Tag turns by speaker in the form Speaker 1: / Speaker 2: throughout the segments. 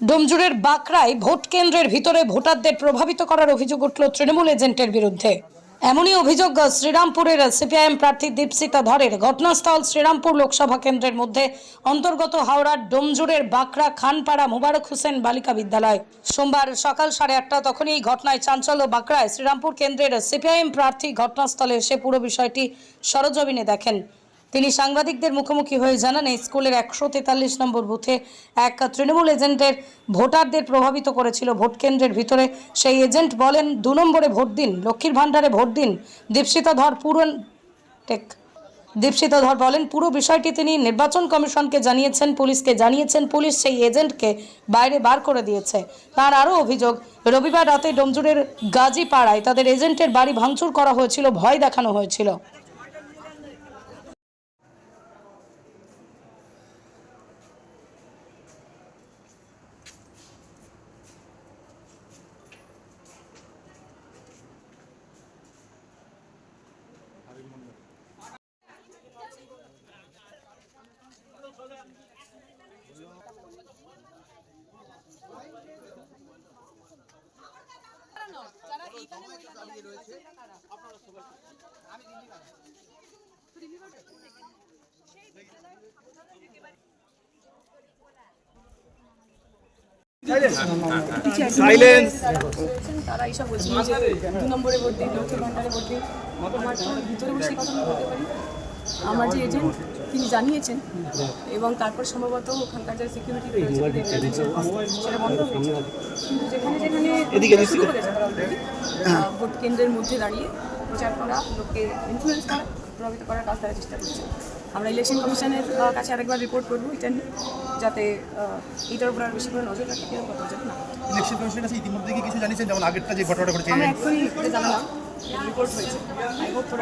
Speaker 1: ডোমজুরের বাঁকড়ায় vote কেন্দ্রের ভিতরে ভোটারদের প্রভাবিত করার অভিযোগ উঠল তৃণমূল এজেন্টের বিরুদ্ধে। এমনই অভিযোগ শ্রীরামপুরের সিপিআইএম প্রার্থী দীপসিতা ধরের ঘটনাস্থল শ্রীরামপুর লোকসভা কেন্দ্রের মধ্যে অন্তর্গত হাওড়ার ডোমজুরের বাঁকড়া খানপাড়া মোবারক হোসেন বালিকা বিদ্যালয়। সোমবার সকাল সাড়ে আটটা তখনই এই ঘটনায় চাঞ্চল্য বাঁকড়ায় শ্রীরামপুর কেন্দ্রের সিপিআইএম প্রার্থী ঘটনাস্থলে এসে পুরো বিষয়টি সরজমিনে দেখেন। তিনি সাংবাদিকদের মুখোমুখি হয়ে জানান, এই স্কুলের একশো তেতাল্লিশ নম্বর বুথে এক তৃণমূল এজেন্টের ভোটারদের প্রভাবিত করেছিল। ভোট কেন্দ্রের ভিতরে সেই এজেন্ট বলেন, দু নম্বরে ভোট দিন, লক্ষ্মীর ভাণ্ডারে ভোট দিন। দীপশিতা ধর পুরন টেক, দীপশিতা ধর বলেন, পুরো বিষয়টি তিনি নির্বাচন কমিশনকে জানিয়েছেন, পুলিশকে জানিয়েছেন। পুলিশ সেই এজেন্টকে বাইরে বার করে দিয়েছে। তার আরও অভিযোগ, রবিবার রাতে ডোমজুরের গাজীপাড়ায় তাদের এজেন্টের বাড়ি ভাঙচুর করা হয়েছিল, ভয় দেখানো হয়েছিল।
Speaker 2: সাইলেন্স
Speaker 3: তারা এইসব বলছে যে দু নম্বরে লক্ষ্মীর ভান্ডারে আমার তো ভিতরে বসে কথা বলতে পারি। আমার যে এজেন্ট তিনি জানিয়েছেন এবং তারপর সম্ভবত ওখানকার যে সিকিউরিটি সেটা বন্ধ হয়েছে কিন্তু যেখানে যেখানে শুরু করেছে ভোট কেন্দ্রের মধ্যে দাঁড়িয়ে প্রচার করা লোককে ইনফ্লুয়েন্স করা প্রভাবিত করার কাজ তারা চেষ্টা করছে। আমরা ইলেকশন কমিশনের কাছে আরেকবার রিপোর্ট করব এটা নিয়ে যাতে এটার উপর আর বেশি করে নজর রাখে এরকম কথা যাতে না
Speaker 2: ইলেকশন কমিশনের কাছে ইতিমধ্যে কি কিছু জানিয়েছেন? যেমন আগেরটা যে ঘটনাটা ঘটেছে
Speaker 3: আমরা এক্ষুনি এটা জানলাম রিপোর্ট হয়েছে।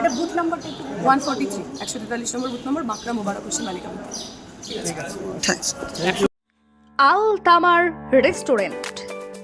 Speaker 3: এটা বুথ নাম্বারটা ওয়ান ফর্টি থ্রি একশো তেতাল্লিশ নম্বর বুথ নম্বর বাঁকড়া মোবারক হোসেন মালিকা
Speaker 4: আল তামার রেস্টুরেন্ট।